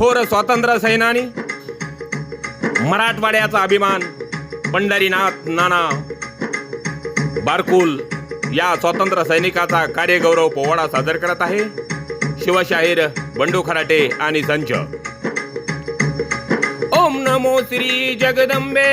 थोर स्वातंत्र्य सैनानी मराठवाड्याचा अभिमान पंढरीनाथ नाना बारकुल या स्वातंत्र्य सैनिकाचा कार्यगौरव पोवाडा सादर करत आहे. शिवशाहीर बंडू खराटे आणि संच. ओम नमो श्री जगदंबे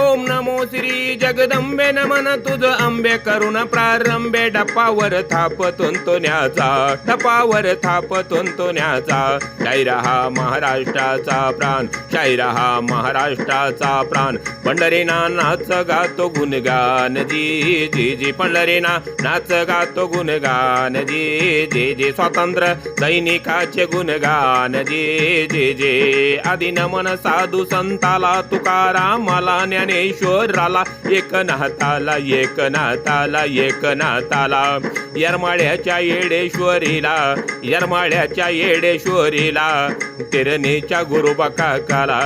ओम नमो श्री जगदंबे नमन तुझ आंबे करुण प्रारंभे डपावर थाप तुंतोण्याचा टपावर थाप तुंतोण्याचा शायरा हा महाराष्ट्राचा प्राण शायरा हा महाराष्ट्राचा प्राण पंढरीना नाच गातो गुणगान जी जी जी पंढरीना नाच गातो गुणगान जी जे जे स्वातंत्र्य सैनिकाचे गुणगान जे जे जे आदि नमन सा साधू संताला तुकारामाला ज्ञानेश्वराला एक नाताला एक नाताला एक नाताला यरमाळ्याच्या येडेश्वरीला यरमाळ्याच्या येडेश्वरीला. तिरणीच्या गुरुबा काकाला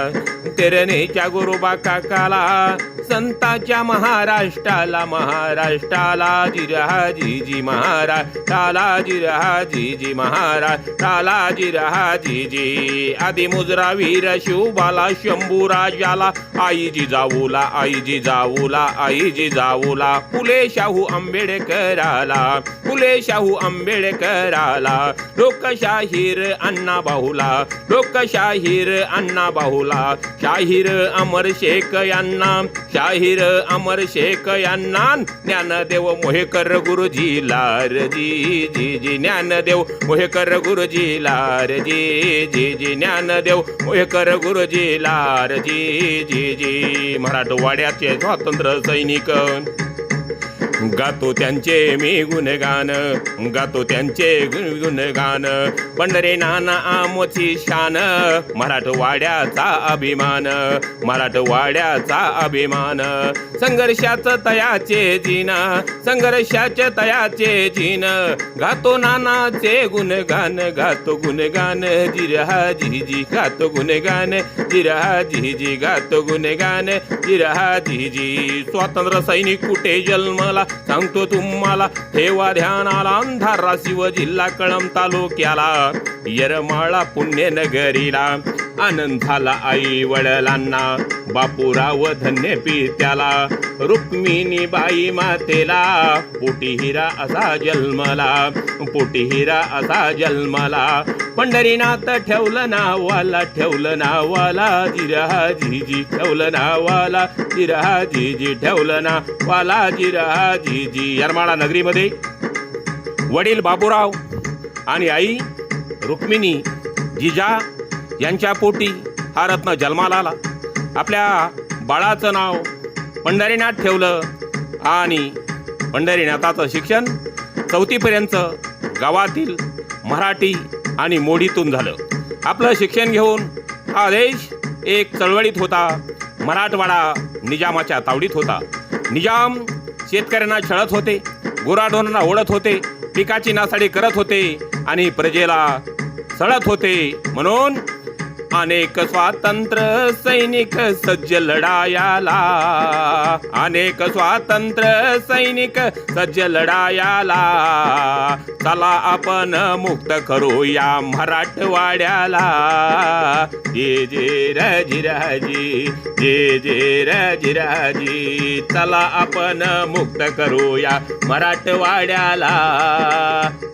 तिरणीच्या गुरुबा काकाला. संताच्या महाराष्ट्राला महाराष्ट्राला जिरहा जी महाराष्ट्राला जिरहा जी महाराष्ट्राला जिरहा जी आदि मुजरा वीर शिवबाला शंभू राजाला आई जी जाऊला आई जी जाऊला आई जी जाऊला फुले शाहू आंबेडकराला फुले शाहू आंबेडकराला. लोकशाहीर अण्णा बाहुला लोकशाहीर अण्णा बाहुला. शाहीर अमर शेख यांना शाहीर अमर शेख यांना. ज्ञानदेव मोहेकर गुरुजी लार जी जी जी. ज्ञानदेव मोहेकर गुरुजी लार जी जी जी. ज्ञानदेव मोहेकर गुरुजी लार जी जी जी मराठवाड्याचे स्वातंत्र्य सैनिक. गातो त्यांचे मी गुणगान गातो त्यांचे गुणगान. पंढरे नाना आमोची शान मराठवाड्याचा अभिमान मराठवाड्याचा अभिमान. संघर्षाच तयाचे जिन संघर्षाचे तयाचे जिन. गातो नानाचे गुणगान गातो गुणगान जिरहा जिजी गातो गुणगान जिरहा जिजी गातो गुणगान जिरहा जिजी. स्वातंत्र्य सैनिक कुठे जन्मला? सांगतो तुम्हाला ठेवा ध्यानाला अंधारा शिव जिल्हा कळम तालुक्याला. यरमाळा पुण्यनगरीला आनंद झाला आई वडिलांना बापूराव धन्य पित्याला रुक्मिणी बाई मातेला पोटी हिरा असा जन्मला पोटी हिरा असा जन्मला पंढरीनाथ ठेवलं नावाला ठेवलं नावाला जिरहा जीजी ठेवलं नावाला जिरहा जीजी ठेवलं नावाला जिरहा जीजी यरमाळा नगरीमध्ये वडील बाबूराव आणि आई रुक्मिणी जिजा यांच्या पोटी हा रत्न जन्माला आला. आपल्या बाळाचं नाव पंढरीनाथ ठेवलं आणि पंढरीनाथाचं शिक्षण चौथीपर्यंत गावातील मराठी आणि मोडीतून झालं. आपलं शिक्षण घेऊन हा देश एक चळवळीत होता. मराठवाडा निजामाच्या तावडीत होता. निजाम शेतकऱ्यांना छळत होते गुराढोरांना ओढत होते पिकाची नासाडी करत होते आणि प्रजेला सळत होते म्हणून अनेक स्वातंत्र्य सैनिक सज्ज लढायाला. अनेक स्वातंत्र्य सैनिक सज्ज लढायाला. चला आपण मुक्त करूया मराठवाड्याला. जे जे रजिराजी जे जे रजिराजी चला आपण मुक्त करूया मराठवाड्याला.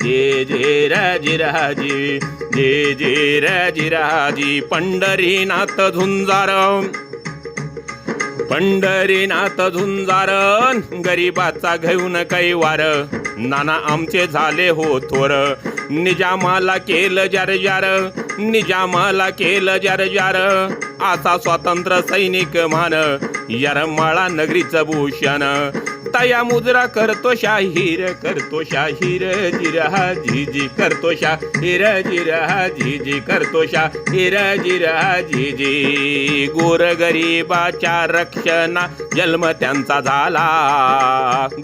जे जे रजिराजी जे जे रजिराजी पंढरीनाथ झुंजार. पंढरीनाथ झुंजार गरीबाचा घेऊन काही नाना आमचे झाले हो थोर. निजामाला केलं जार जार. निजामाला केलं जार जार. असा स्वातंत्र्य सैनिक मान. यरमाळा नगरीचं भूषण. तया मुजरा करतो शाहीर करतो शाहीर जिरहा जीजी करतो शाहीर जिरहा जीजी करतो शाहीर जिरहा जीजी गोरगरीबाच्या रक्षणा जन्म त्यांचा झाला.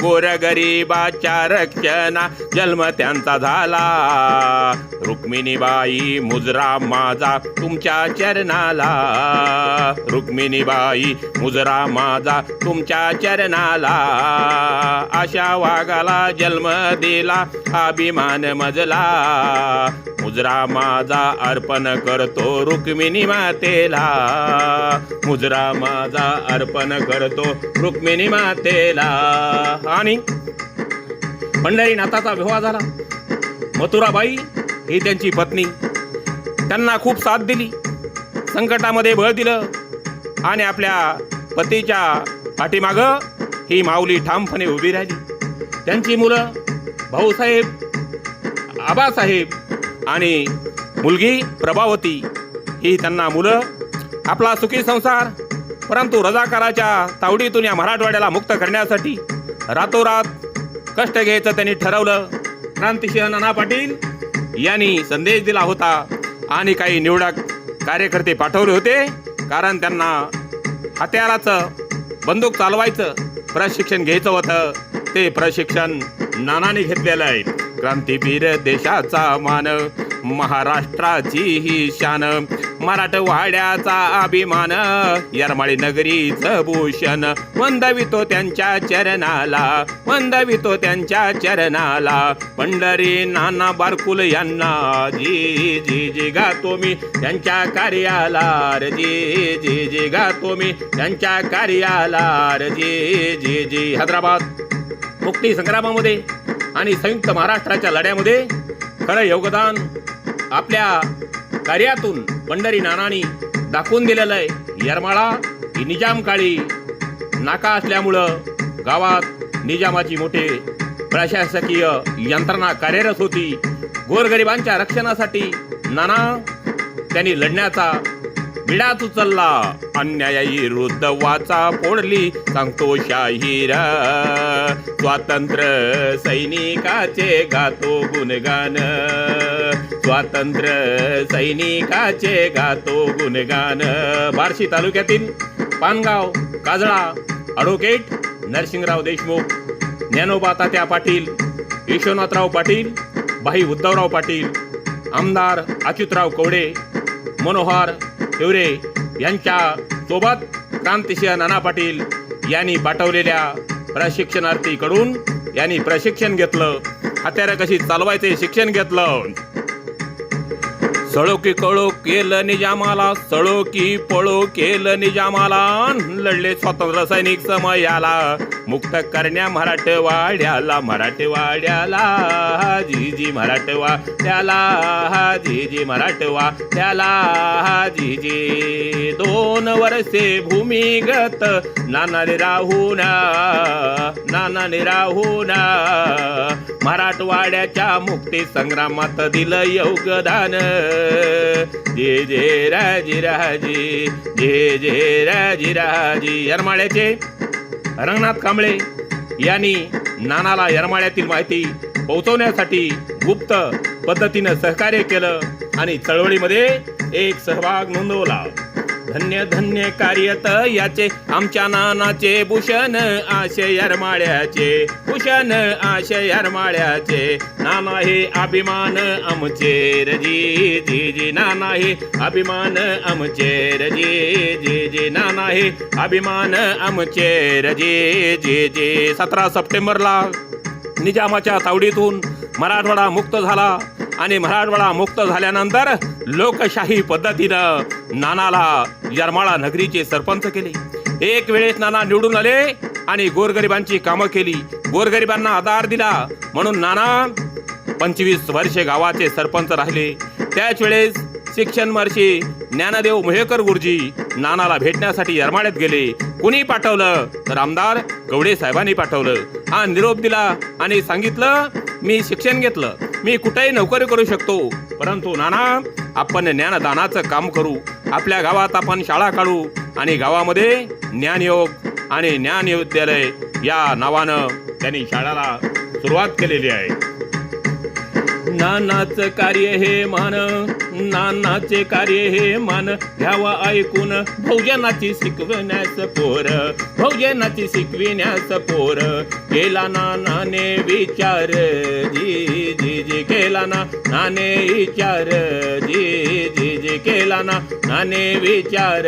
गोरगरीबाच्या रक्षणा जन्म त्यांचा झाला. रुक्मिणीबाई मुजरा माझा तुमच्या चरणाला. रुक्मिणीबाई मुजरा माझा तुमच्या चरणाला. अशा वाघाला जन्म दिला अभिमान मजला. मुजरा माझा अर्पण करतो रुक्मिणी मातेला. मुजरा माझा अर्पण करतो रुक्मिणी मातेला. आणि पंढरीनाथाचा विवाह झाला. मथुराबाई ही त्यांची पत्नी. त्यांना खूप साथ दिली. संकटामध्ये बळ दिलं. आणि आपल्या पतीच्या पाठीमागं ही माऊली ठामपणे उभी राहिली. त्यांची मुलं भाऊसाहेब आबासाहेब आणि मुलगी प्रभावती ही त्यांना मुलं आपला सुखी संसार परंतु रजाकाराच्या तावडीतून या मराठवाड्याला मुक्त करण्यासाठी रातोरात कष्ट घ्यायचं त्यांनी ठरवलं. क्रांतिसिंह नाना पाटील यांनी संदेश दिला होता आणि काही निवडक कार्यकर्ते पाठवले होते कारण त्यांना हत्याराचं बंदूक चालवायचं प्रशिक्षण घ्यायचं होतं. ते प्रशिक्षण नानाने घेतलेलं आहे. क्रांतीवीर देशाचा मान महाराष्ट्राची ही शान. मराठवाड्याचा अभिमान यरमाळी नगरीच भूषण. वंदवितो त्यांच्या चरणाला वंदवितो त्यांच्या चरणाला. पंढरी नाना बारकुल यांना जी जी जी गातो मी त्यांच्या कार्याला. रे जी जी जी गातो मी त्यांच्या कार्याला. रे जी जी जी हैदराबाद. मुक्ती संग्रामामध्ये आणि संयुक्त महाराष्ट्राच्या लढ्यामध्ये खरं योगदान आपल्या कार्यातून पंढरी नानानी दाखवून दिलेलं आहे. येरमाळा ही निजाम काळी नाका असल्यामुळं गावात निजामाची मोठे प्रशासकीय यंत्रणा कार्यरत होती. गोरगरिबांच्या रक्षणासाठी नाना त्यांनी लढण्याचा विडाच उचलला. अन्यायी रुद्ध वाचा फोडली. सांगतो शाहीर स्वातंत्र्य सैनिकाचे गातो गुणगान. स्वातंत्र्य सैनिकाचे गातो गुणगान. बार्शी तालुक्यातील पानगाव काजळा अडोकेट नरसिंगराव देशमुख ज्ञानोबा तात्या पाटील यशवनाथराव पाटील भाई उद्धवराव पाटील आमदार अच्युतराव कवडे मनोहर हिवरे यांच्या सोबत क्रांतिसिंह नाना पाटील यांनी पाठवलेल्या प्रशिक्षणार्थीकडून यांनी प्रशिक्षण घेतलं. हत्यारं कशी चालवायचे शिक्षण घेतलं. सळो की कळो केलं निजामाला सळो की पळो केलं निजामाला लढले स्वातंत्र्य सैनिक समयाला. मुक्त करण्या मराठवाड्याला मराठवाड्याला. जी जी मराठवाड्याला जी जी मराठवा त्याला. जी जी दोन वर्षे भूमिगत नानाने राहुना नानाने राहुना. मराठवाड्याच्या मुक्ती संग्रामात दिलं योगदान. जे जे राजी राजी जे जे राजी राजी. यरमाळ्याचे रंगनाथ कांबळे यांनी नानाला यरमाळ्यातील माहिती पोहोचवण्यासाठी गुप्त पद्धतीनं सहकार्य केलं आणि चळवळीमध्ये एक सहभाग नोंदवला. धन्य धन्य कार्यत याचे आमच्या नानाचे भूषण आशय यरमाळ्याचे भूषण आशय यरमाळ्याचे नाना हे अभिमान आमचे रजी जी जी नाना हे अभिमान आमचे रजी जी जी नाना हे अभिमान आमचे रजी जी जी सतरा सप्टेंबरला निजामाच्या तावडीतून मराठवाडा मुक्त झाला. आणि मराठवाडा मुक्त झाल्यानंतर लोकशाही पद्धतीनं नानाला यरमाळा नगरीचे सरपंच केले. एक वेळेस नाना निवडून आले आणि गोरगरिबांची कामं केली. गोरगरिबांना आधार दिला. म्हणून नाना पंचवीस वर्षे गावाचे सरपंच राहिले. त्याच वेळेस शिक्षण महर्षी ज्ञानदेव मोहेकर गुरुजी नानाला भेटण्यासाठी यरमाळ्यात गेले. कुणी पाठवलं? तर आमदार गवडे साहेबांनी पाठवलं. हा निरोप दिला आणि सांगितलं मी शिक्षण घेतलं. मी कुठेही नोकरी करू शकतो. परंतु नाना आपण ज्ञानदानाचं काम करू. आपल्या गावात आपण शाळा काढू आणि गावामध्ये ज्ञानयोग आणि ज्ञान विद्यालय या नावानं त्यांनी शाळाला सुरुवात केलेली आहे. नानाचं कार्य हे मान नानाचे कार्य हे मान. घ्यावा ऐकून भोजनाची शिकविण्यास पोर भोजनाची शिकविण्यास पोर. केला नानाने विचार जी जी जी. केला ना नाने विचार जी जी. केला केला ना नाने विचार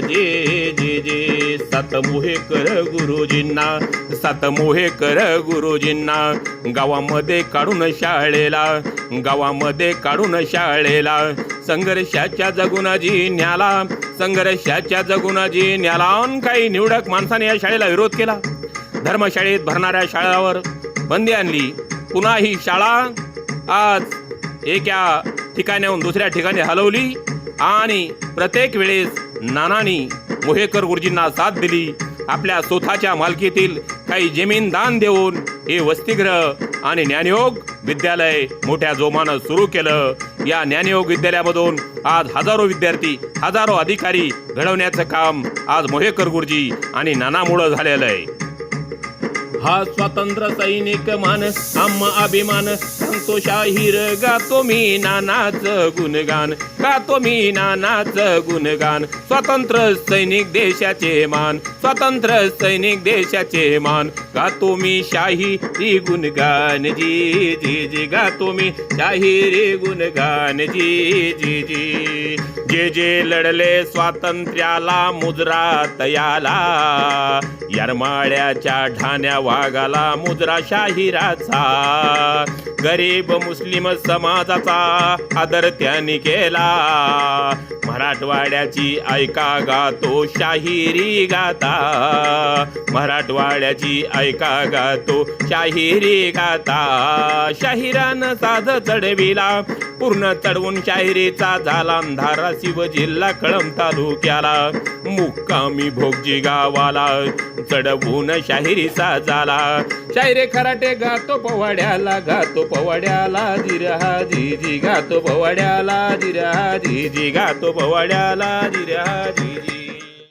जे जे जे. सात मोहे कर गुरुजींना. सात मोहे कर गुरुजींना. गावामध्ये काढून शाळेला. गावामध्ये काढून शाळेला. संघर्षाच्या जगुनाजी न्याला. संघर्षाच्या जगुनाजी न्याला. काही निवडक माणसाने या शाळेला विरोध केला. धर्मशाळेत भरणाऱ्या शाळावर बंदी आणली. पुन्हा ही शाळा आज एका ठिकाणाहून दुसऱ्या ठिकाणी हलवली आणि प्रत्येक वेळेस नानानी मोहेकर गुरुजींना साथ दिली. आपल्या स्वतःच्या मालकीतील काही जमीन दान देऊन हे वसतिगृह आणि ज्ञानयोग विद्यालय मोठ्या जोमानं सुरू केलं. या ज्ञानयोग विद्यालयामधून आज हजारो विद्यार्थी हजारो अधिकारी घडवण्याचं काम आज मोहेकर गुरुजी आणि नानामुळं झालेलं आहे. हा स्वातंत्र्य सैनिक मान आम्हा अभिमान. सांगतो शाहीर गातो मी नानाच गुणगान. गातो मी नानाच गुणगान. स्वातंत्र्य सैनिक देशाचे मान स्वातंत्र्य सैनिक देशाचे मान. गातो मी शाहिरी गुणगान जी जी जी. गातो मी शाहिरी गुणगान जी जी जी. जे जे लढले स्वातंत्र्याला मुजरा तयाला. यरमाळ्याच्या ढाण्या वाघाला मुजरा शाहिराचा. गरीब मुस्लिम समाजाचा आदर त्यांनी केला. मराठवाड्याची ऐका गातो शाहिरी गाता. मराठवाड्याची ऐका गातो शाहिरी गाता. शाहिरानं साध चढविला. पूर्ण चढवून शाहिरीचा झाला अंधारा. शिव जिल्हा कळम तालुक्याला. मुक्कामी भोगजी गावाला. चढवून शाहिरीचा झाला. शाहिरे खराटे गातो पवाड्याला गातो पवाड्याला दिरहा जी गातो पवाड्याला दिरहा जी गातो पवाड्याला दिरहा जी